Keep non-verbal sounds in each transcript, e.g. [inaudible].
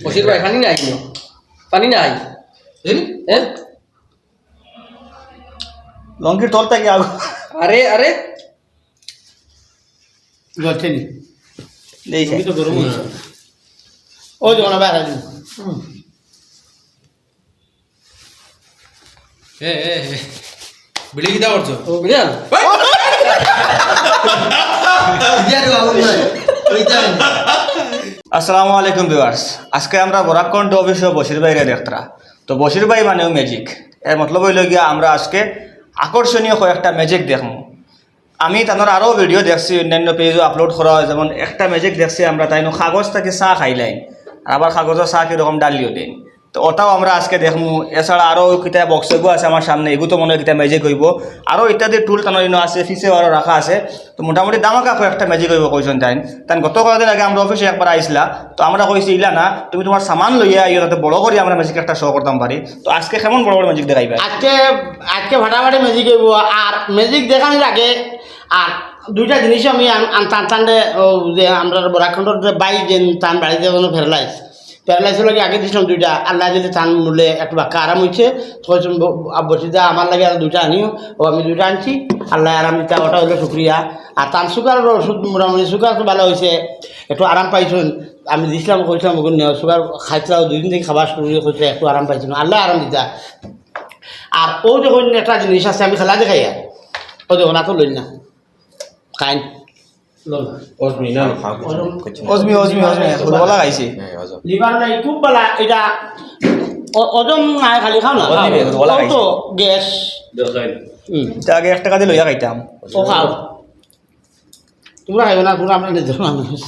বসির ভাই পানি নাই পানি নাই? হ্যাঁ? লঙ্কির তল থেকে আগুন। আরে আরে। জ্বলছে নি। দিয়েছে আমি তো গরম হয়েছে। ও যখন আবার আসুন এ আসসালামু আলাইকুম ভিউয়ার্স। আজকে আমরা বরাকণ্ড অফিস বসির বাইরে দেখতরা। তো বসির ভাই মানেও ম্যাজিক এর মতলব হইল গিয়া আমরা আজকে আকর্ষণীয় কয়েকটা ম্যাজিক দেখব আমি তানোর আরও ভিডিও দেখছি, অন্যান্য পেজও আপলোড করা হয়, যেমন একটা ম্যাজিক দেখছি আমরা তাই কাগজ থেকে খাইলাইন। আর আবার কাগজের চাহ কীরকম ডালিও দেন। তো ওটাও আমরা আজকে দেখব এছাড়া আরও কিতা বক্সগো আছে আমার সামনে এগুলো মনে হয় কিতা ম্যাজিক হইব। আরও ইত্যাদি টুল তানোর আছে ফিসেও আরও রাখা আছে। তো মোটামুটি দামাকা একটা ম্যাজিক হইব কইছেন তাই তাই গত কয়েকদিন আগে আমরা অফিসে একবার আইসলা তো আমরা কইছি, ইলা না, তুমি তোমার সামান লইয়া ইয়ে তাতে বড় করে আমরা ম্যাজিক একটা শো করতাম পারি। তো আজকে কেমন বড় বড় ম্যাজিক দেখাইবা? আজকে আজকে ফাটাফাটি ম্যাজিক হইব। আর ম্যাজিক দেখানোর আগে, আর দুইটা জিনিস আমি টান টান যে আমরা বরাখণ্ডর যে যে টান বাড়িতে কোনো প্যারালাইজ লাগে আগে দিছিলাম দুইটা। আল্লাহ যদি টান মূলে একটু বাক্কা আরাম হয়েছে তখন বসে যা আমার লাগে আর দুইটা আনিও। ও, আমি দুইটা আনছি। আল্লাহ আরাম দিতে ওটা হলো শুক্রিয়া। আর টান সুগারের ওষুধ, মোটামুটি সুগার তো ভালো হয়েছে একটু আরাম পাইছেন? আমি দিছিলাম, কইছিলাম ওগুলো নেওয়া সুগার খাইছিলাম দুই দিন থেকে খাবার শুরু হয়েছে একটু আরাম পাইছিলাম আল্লাহ আরাম দিতা। আর ও যখন একটা জিনিস আছে, আমি খেলা দেখাই আর ও যখন এত লই না কাইন অজমি না? খাও অজমি অজমি অজমি বলা গাইছে। লিভার নাই খুব বেলা এটা অ- নাই খালি খাও না? ওজন নিবে, ওলা ও খাইছে। তো গ্যাস হুম আগে এক টাকা দিয়ে লইয়া খাইতাম ও খাও। তোমরা খাইবে না তোমরা আপনার নিজের মানুষ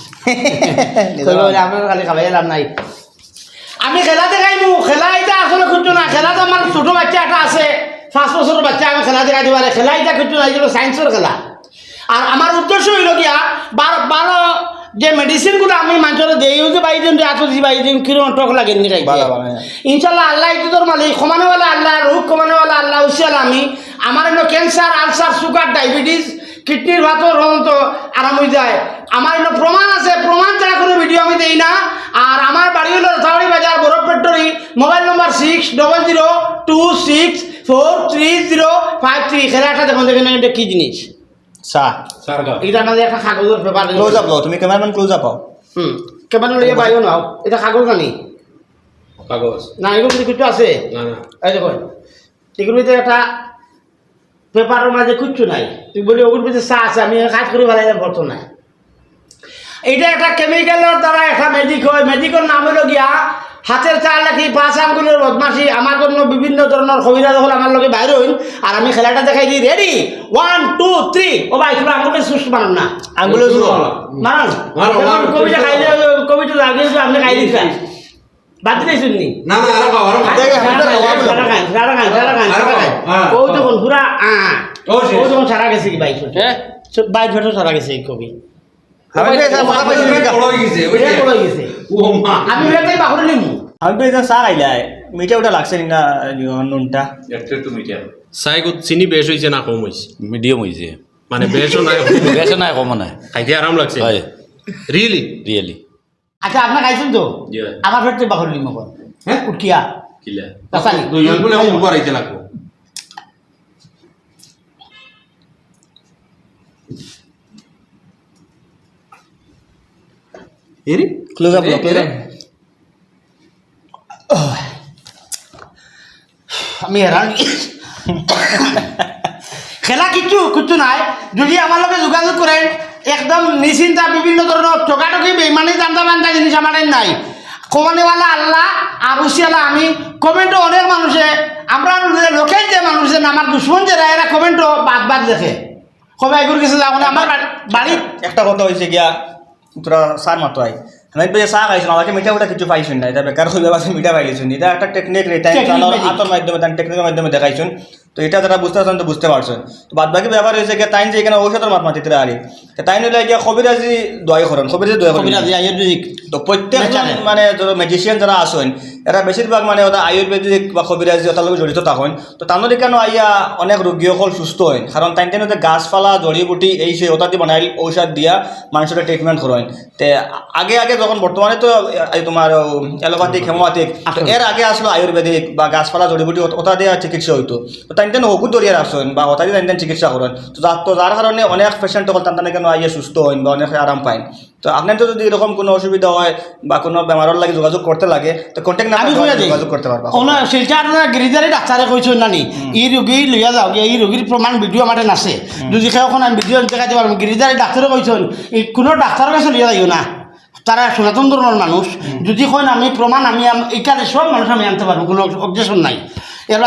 আপনার খালি খাবাই লাভ নাই। আমি খেলা দেখাইমু খেলা এটা আসলে খুঁজছো না খেলা তো আমার ছোট বাচ্চা একটা আছে পাঁচ বছরের বাচ্চা আমি খেলা দেখাইতে পারে খেলা এটা খুঁজছো না এগুলো সায়েন্সের খেলা। আর আমার উদ্দেশ্য হইল গিয়া বারো যে মেডিসিনগুলো আমি মানুষের দেই যে বাই দিন এত দি বাই দিন কিরম টক লাগে নি ভালো, ভালো। ইনশাল্লাহ আল্লাহ ইতুদর মালিক কমানোওয়ালা আল্লাহ রোগ কমানোওয়ালা আল্লাহ উশিয়াল আমি। আমার এনে ক্যান্সার আলসার সুগার ডায়াবেটিস কিডনির ভাতর হন্ত আরাম হয়ে যায়। আমার এনে প্রমাণ আছে প্রমাণ ছাড়া কোনো ভিডিও আমি দেই না। আর আমার বাড়ি হলো রথাবাড়ি বাজার বরফ factory mobile number six double zero two six four three zero five three খেলাটা দেখুন দেখেন এটা কী জিনিস। এটা আমাদের একটা কাগজের পেপার ক্লোজ আপ তুমি ক্যামেরাম্যান ক্লোজ আপ হও হুম কেমন লইয়া পাইও নাও। এটা কাগজ জানি কাগজ। না এগুলো কিছু আছে? না না। এই দেখুন এগুলোর একটা পেপারের মাঝে কিচ্ছু নাই। তুই বলি ওগুলোর ভিতরে চা আছে আমি কাজ করে ভালো বলতো না এইটা একটা কেমিক্যালের দ্বারা একটা ম্যাজিক হয় ম্যাজিকের নাম হলো গিয়া হাতের চা লেখি পাঁচ আঙ্গুলের বদমাসি আমার জন্য বিভিন্ন ধরনের কবিতা যখন আমার লগে বাইর হইন আর আমি খেলাটা দেখাই দিই। রেডি ওয়ান টু থ্রি ও ভাই তোমরা আঙ্গুলে সুস্থ বানান না। আঙ্গুলে মারো, মারো। কবিতা খাইলে কবিতা লাগে আপনি খাই দিচ্ছেন বাদ দিলে শুননি না না আর খাও আর খাও। দেখে। হ্যাঁ। ও যখন পুরা আ, ও যখন সারা গেছে কি বাইক হ্যাঁ? সারা গেছে কবি। বড় হয়ে গেছে। গেছে। ও মা আমি এটাই বাহুরে নিমু আমি তো এটা চা খাইলাই মিঠা ওটা লাগছে নি নুনটা একটা একটু মিটিয়া চাই ক'ত চিনি বেছ হৈছে না কম হৈছে মিডিয়াম হৈছে মানে বেছো নাই বেছে নাই কমা নাই খাইতে আৰাম লাগছে হয় ৰিয়েলি ৰিয়েলি আচ্ছা আপনার খাইছেন তো. আমার ফেরতে বাহুরে নিমু হ্যাঁ উঠিয়া কিলা কাসানি দুই আঙ্গুলে উপর আইতে লাগবো আপ লো ক্লোজ আপ আমি হেরান খেলা কিচ্ছু কিচ্ছু নাই। যদি আমার লগে যোগাযোগ করেন একদম নিশ্চিন্তা বিভিন্ন ধরনের ঠকাঠকি বেমানি জানতা বান্তা জিনিস আমার নাই। কমানিওয়ালা আল্লাহ আর উসিয়ালা আমি কমেন্টও অনেক মানুষে আমরা লোকেল যে মানুষের আমার দুশ্মন যারা এরা কমেন্টও বাদ বাদ দেখে। কবে এগুলো কিছু যাব আমার বাড়ি- বাড়ি একটা কথা হয়েছে গিয়া তোরা সার মাতো আই। আমি পেয়ে চা খাইছো আমাকে মিঠা ওটা কিছু পাইছুন না এটা বেকার হইবে মিঠা পাইলিছুন এটা একটা টেকনিক রে তাই Technique জানার magic. আতর মাধ্যমে টেকনিকের মাধ্যমে দেখাইছুন তো এটা যারা বুঝতে পারছেন তো বুঝতে পারছেন। তো বাদ বাকি ব্যাপার হয়েছে কি তাইন যে এখানে ঔষধের মাত মাতিতে তো তাইন হইলে গিয়া কবিরাজি দয় করেন কবিরাজি দোয়াই করেন। কবিরাজি আয়ুর্বেদিক। তো প্রত্যেকজন মানে যারা মেজিশিয়ান যারা আছেন এরা বেশিরভাগ মানে ওরা আয়ুর্বেদিক বা কবিরাজি ওটার লগে জড়িত থাকেন। তো তাদের কেন আইয়া অনেক রোগী সকল সুস্থ হয়? কারণ তাই তেন গাছপালা জড়িবুটি এই সেই ওটা দিয়ে বানাইল ঔষধ দিয়া মানুষের ট্রিটমেন্ট করেন। তে আগে আগে যখন বর্তমানে তো এই তোমার অ্যালোপ্যাথিক হেমোপ্যাথিক এর আগে আসলো আয়ুর্বেদিক বা গাছপালা জড়িবুটি ওটা- ওটা দিয়ে চিকিৎসা হইতো। তো তাই তেন ওষুধ দরিয়া রাখছেন বা দিয়ে তাই চিকিৎসা করেন তো যার তো যার কারণে অনেক পেশেন্ট সকল তান কেন আইয়া সুস্থ হয় বা অনেক আরাম পায় তো আপনার তো যদি এরকম কোনো অসুবিধা হয় বা কোনো বেমারের লাগে যোগাযোগ করতে লাগে তো কন্ট্যাক্ট না আমি যোগাযোগ করতে পারবা। কোনো শিলচার গিরিজারি ডাক্তারে কৈছোঁ নানি ই ৰোগী লইয়া যাওক এই ৰোগীৰ প্ৰমাণ ভিডিঅ' মাতে নাছে। যদি সেইখন আমি ভিডিঅ' দেখাইতে পারব গিরিজারি ডাক্তারে ই কোনো ডাক্তারের কাছে লইয়া যাইও না। তারা সনাতন ধর্মের মানুষ যদি কইন আমি প্রমাণ আমি আম- এখানে সব মানুষ আমি আনতে পারব কোনো অবজেকশন নাই। এর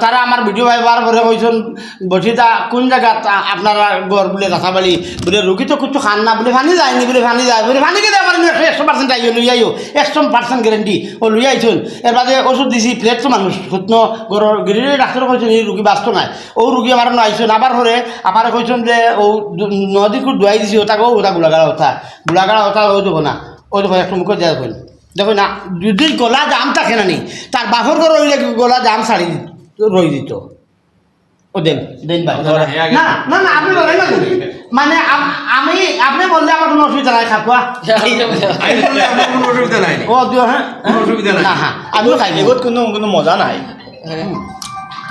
তারা আমার ভিডিও ভাইবার পরে কইছেন বসিতা কোন জায়গাত আ- আপনারা গড় বলে রাখাবালি বলে রুগী তো কিছু খান না, বলে ফানি যায়নি, বলে ফানি যায়, বলে ফানি কেটে আমার একশো পার্সেন্ট আইও, লই আইও, একশো পার্সেন্ট গ্যারেন্টি ও লই আইছুন। এর ওষুধ দিছি প্লেট তো মানুষ শুকন গড়র গিরির ডাক্তার কইছেন, এই রুগী বাঁচত নাই। ও রুগী আমার আইছুন, আবার পরে আমার কইছেন যে, ও নদী খুব ধুয়াই দিছি ওটাকে ওটা গুলাগাড়া ওঠা গুলাগাড়া ওঠা ও দেবো না, ও দেখো একটু মুখে দেওয়া দেখো না যদি গলা জাম থাকে না নি তার বাফর করে রইলে গলা জাম ছাড়ি দিত রই দিত। ও দেন দেন ভাই না না না আপনি বলেন না মানে আমি আপনি বললে আমার কোনো অসুবিধা নাই খাকুয়া অসুবিধা নাই। ও দিও হ্যাঁ। অসুবিধা নাই। না হ্যাঁ আমিও খাই এগুলো কোনো কোনো মজা নাই।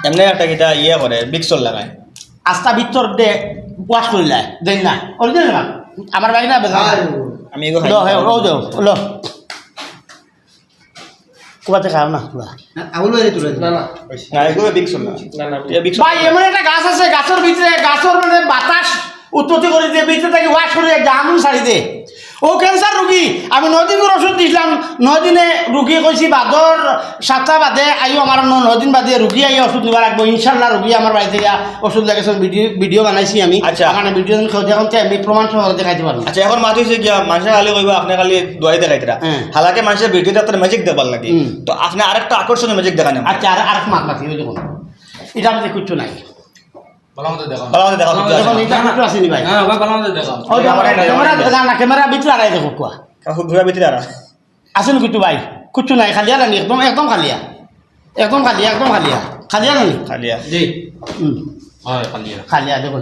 এমনি একটা কিটা ইয়ে করে বিক্সল লাগায়। আস্তা ভিতর দে ওয়াশ করিলে দেন না অরিজিনাল না আমার ভাই না আমি এগুলো খাই। লো হে ও দেও লো। কুয়াতে খাও না কুয়া না না। না এগুলো বিক্সল না। না না ভাই এমন একটা গাছ আছে গাছের ভিতরে গাছের মানে বাতাস উৎপত্তি করে দিয়ে ভিতরে থেকে ওয়াশ করে জামুন ছাড়ি দে। ও ক্যান্সার রুগী। আমি নয় দিনের ওষুধ দিছিলাম। নয় দিনে রুগী কইছি বাদর সাতটা বাদে আইও আমার ন- নয় দিন বাদে রুগী আই ওষুধ নিবা রাখব ইনশাল্লাহ রুগী আমার বাড়ি থেকে ওষুধ লাগাইছে ভিডিও ভিডিও বানাইছি আমি। আচ্ছা। ভিডিও দেখুন আমি প্রমাণ সহ দেখাইতে পারব আচ্ছা এখন মাত হয়েছে গিয়া মানুষের খালি কইব আপনি খালি দোয়াই দেখাইতরা হ্যাঁ। হালাকে মানুষের ভিডিওতে আপনার ম্যাজিক দেবার লাগে। তো আপনি আরেকটা আকর্ষণীয় ম্যাজিক দেখান আচ্ছা আর আর মাত মাতি এটা আমাদের কিচ্ছু নাই। দেখুন ভাই হ্যাঁ ভালো মতো দেখো ওই যে আমার ক্যামেরা না না ক্যামেরা ভিতরে আড়াই দেখো কোয়া খুব ঘুরা ভিতরে আর আসেন কিছু ভাই। কিচ্ছু নাই খালিয়া রানি একদম একদম খালিয়া একদম খালিয়া একদম খালিয়া খালিয়া রানি খালিয়া জি। হুম। হয় খালিয়া দেখুন।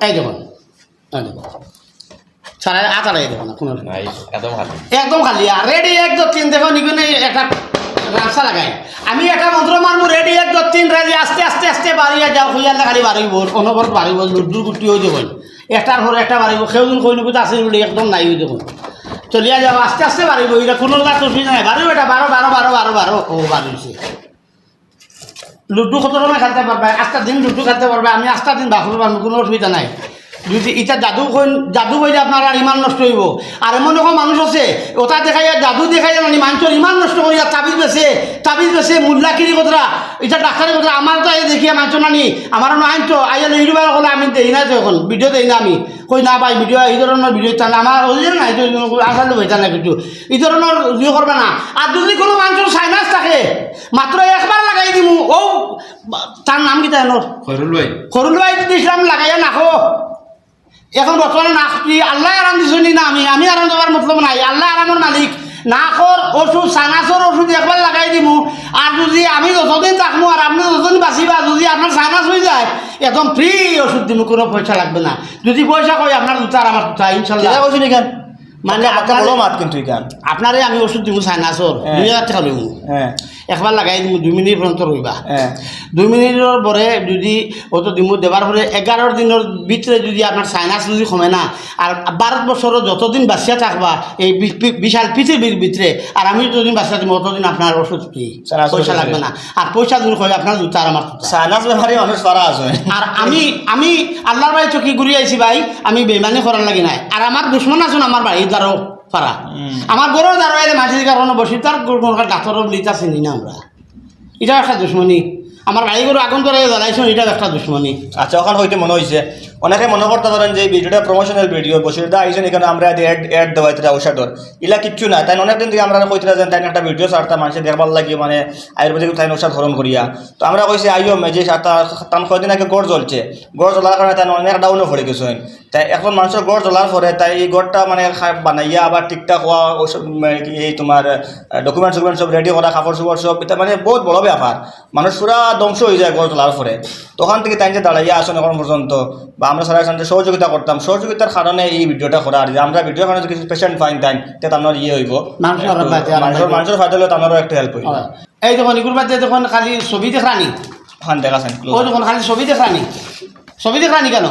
এই দেখুন। সারা দেখুন। একদম খালিয়া রেডি এক দু তিন দেখো নিগুনে একটা রাস্তা লাগাই। আমি একটা মন্ত্র মারবো রেডি এক দু তিন রেডি আস্তে আস্তে আস্তে বাড়িয়া যাও হইয়ালে খালি বাড়িব, অনবরত বাড়িব লুডুর গুটি হয়ে দেখুন একটার পর একটা বাড়িব সেউদিন কই নিবো আছে বলে একদম নাই হয়ে দেখুন চলিয়া যাও, আস্তে আস্তে বাড়িব, এটা কোনো লাগ অসুবিধা নাই। বাড়িব এটা, বারো বারো বারো বারো বারো, ও বাড়িছে। লুডু কত রকমের খেলতে পারবে? আস্তা দিন লুডু খেলতে পারবে, আমি আস্তা দিন বাসুর পারব কোনো অসুবিধা নাই। যদি এটা জাদু জাদু কইলে আপনার আর ইমান নষ্ট হইব। আর এমন রকম মানুষ আছে ওটা দেখাইয়া জাদু দেখাইয়া মানে মানুষের ইমান নষ্ট করিয়া তাবিজ বেছে তাবিজ বেছে মুল্লাকিরি কথা এটা ডাক্তারের কথা আমার তো দেখিয়া মানুষ নানি আমার না আইন তো আইয়া ইউটিউবার হলে আমি দেই না তো এখন ভিডিও দেই না আমি। কই না ভাই ভিডিও এই ধরনের ভিডিও চান আমার ওই নাই তো আসলে হইতা না কিছু। এই ধরনের ভিডিও করবে না। আর যদি কোনো মানুষের সাইনাস থাকে মাত্র একবার লাগাই দিমু ও তার নাম কি তাই খৈরুল ভাই। সরুল ভাই দিছিলাম লাগাইয়া নাখো এখন বর্তমানে নাখি আল্লাহ আরাম দিছনি না আমি? আমি আরাম দেওয়ার মতলব নাই। আল্লাহ আরামের মালিক। নাখর ওষুধ সাইনাসর ওষুধ একবার লাগাই দিমু। আর যদি আমি যতদিন থাকব আর আপনি যতদিন বাঁচিবা যদি আপনার সাইনাস হয়ে যায় একদম ফ্রি ওষুধ দিব কোনো পয়সা লাগবে না। যদি পয়সা কই আপনার দুটা আর আমার দুটা ইনশাল্লাহ কেনা কইছেন মানে আপনার- মাত কিন্তু আপনারে আমি ওষুধ দিব সাইনাসর হ্যাঁ। দুই হাজার টাকা দিমু। হ্যাঁ। একবার লাগাই দিমু দুই মিনিট পর্যন্ত রইবা হ্যাঁ দুই মিনিটের পরে যদি অত দিমু দেবার পরে এগারো দিনের ভিতরে যদি আপনার সাইনাস যদি কমে না আর ভারত বছরও যতদিন বাঁচিয়া থাকবা এই বিশাল পৃথিবীর ভিতরে আর আমি যতদিন বাঁচিয়া থাকব অতদিন আপনার ওষুধ ফ্রি পয়সা লাগবে না। আর পয়সা দূর করে আপনার দুটা আর আমার। সাইনাস বেমারি মানুষ পারা আছে। আর আমি আমি আল্লাহর বাড়ি চকি ঘুরি আইছি ভাই আমি বেমানি করার লাগি নাই। আর আমার দুশ্মন আছেন আমার বাড়ির দ্বারও পারা আমার গরুর এলে মাঝে কারণে বসি তার গরু ডাক্তার লিতা চিনি না আমরা। এটা একটা দুশ্মনী। আমার ভাই করে আগুন ধরে জ্বালাইছো এটা একটা দুশ্মনী। আচ্ছা ওখানে হইতে মনে হয়েছে অনেকে মনে করতে পারেন যে ভিডিওটা প্রমোশনাল ভিডিও বসিরদা আইসেন এখানে আমরা অ্যাড অ্যাড দেওয়া দেওয়াইতে ঔষধর ইলা কিচ্ছু না তাই অনেকদিন থেকে আমরা কইতে যে তাই একটা ভিডিও ছাড়তাম মানুষের দেখবার লাগি মানে আয়ুর্বেদিক তাই ঔষধ ধরন করিয়া তো আমরা কইছি আইও, মেজে সাতা তান কয়দিন আগে গড় জ্বলছে। গড় জ্বলার কারণে তাই অনেক ডাউনও পড়ে গেছেন তাই এখন মানুষের গড় জ্বলার পরে তাই এই গড়টা মানে বানাইয়া আবার ঠিকঠাক হওয়া কি এই তোমার ডকুমেন্টস ডকুমেন্ট সব রেডি করা কাপড় চোপড় সব এটা মানে বহুত বড় ব্যাপার মানুষ পুরা ধ্বংস হয়ে যায় গড় তোলার পরে তখন থেকে তাই যে দাঁড়াইয়া আসুন এখন পর্যন্ত বা আমরা সবাই সঙ্গে সহযোগিতা করতাম। সহযোগিতার কারণে এই ভিডিওটা করা আর যে আমরা ভিডিওর কারণে যদি কিছু পেশেন্ট পাইন তাই তে তার ইয়ে হইব। মানুষের ফায়দা হলে তারও একটা হেল্প হইব। হয়। এই দেখুন ইগুর বাদে দেখুন খালি ছবি দেখানি ওখান দেখাছেন ও দেখুন খালি ছবি দেখানি ছবি দেখানি কেন?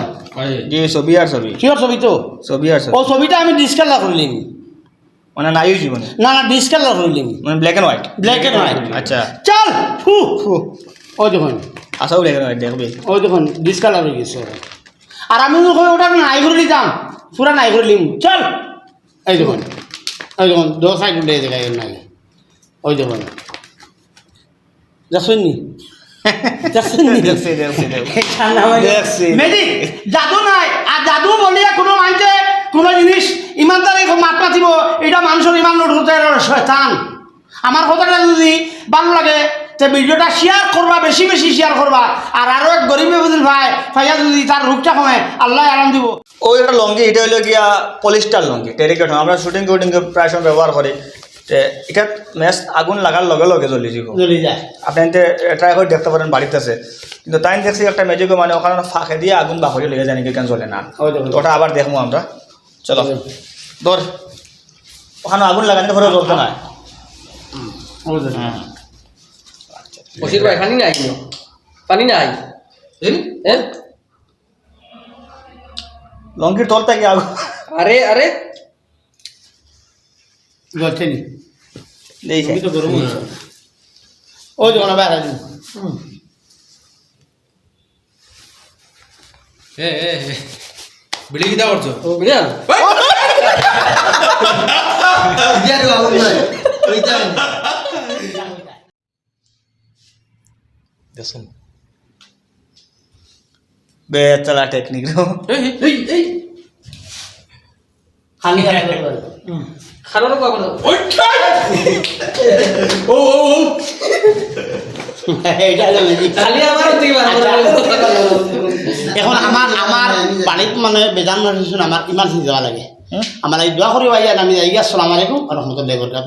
জি ছবি আর ছবি। কিহর ছবি তো? ছবি আর ও ছবিটা আমি ডিসকালার করলিম মানে নাই জীবনে? না না ডিসকালার করলিম মানে black and white black and white আচ্ছা। চল ফু। ফু। ও দেখুন। আসাও দেখবে ও দেখুন ডিসকালার হয়ে গেছে। আর আমি ওটা নাই করে নিতাম পুরা নাই করে নিম চল। এই দেখুন ওই দেখুন দো সাইড উঠে দেখাই নাই। ওই দেখুন। যাচ্ছেন নি। [laughs] জাদু নাই। আর জাদু বলিয়া কোনো মানুষে কোনো জিনিস ইমানদারি মাত মাতিব। এটা মানুষের ইমান শয়তান। আমার কথাটা যদি ভালো লাগে তে ভিডিওটা শেয়ার করবা বেশি বেশি শেয়ার করবা। আর আরও এক গরিবে বুঝিল ভাই ভাইয়া যদি তার রূপটা কমে আল্লাহ আরাম দিব। ওই একটা লঙ্গি এটা হইল গিয়া পলিস্টার লঙ্গি টেরিকেট আমরা শুটিং কুটিং প্রায় সময় ব্যবহার করি। তে এটা ম্যাচ আগুন লাগার লগে লগে জ্বলি যাব জ্বলি যায়। আপনি এতে ট্রাই করে দেখতে পারেন বাড়িতে আছে। কিন্তু তাই দেখছি একটা ম্যাজিকও মানে ওখানে ফাঁকে দিয়ে আগুন বাহরি লেগে যায় নাকি কেন জ্বলে না। ওটা আবার দেখব আমরা। চলো। ধর ওখানে আগুন লাগানো পরে জ্বলতে না দেখুন। বসির ভাই পানি নাই পানি নাই? এরি হ্যাঁ? লঙ্কির তল থেকে আগুন। আরে আরে। জ্বলছে নি। দেখছে আমি তো গরম হয়েছে। ওই দেখুন আবার আসুন। এ দেখুন। বেতলা টেকনিক এই এই এই খালি না ও ও ও। এখন আমার আমার বাড়িত মানে বেজান আমার ইমার্জেন্সি যাওয়া লাগে। আমার এই দোয়া করি ভাইয়া আমি আসসালামু আলাইকুম রহমতুল্লাহ বরকাত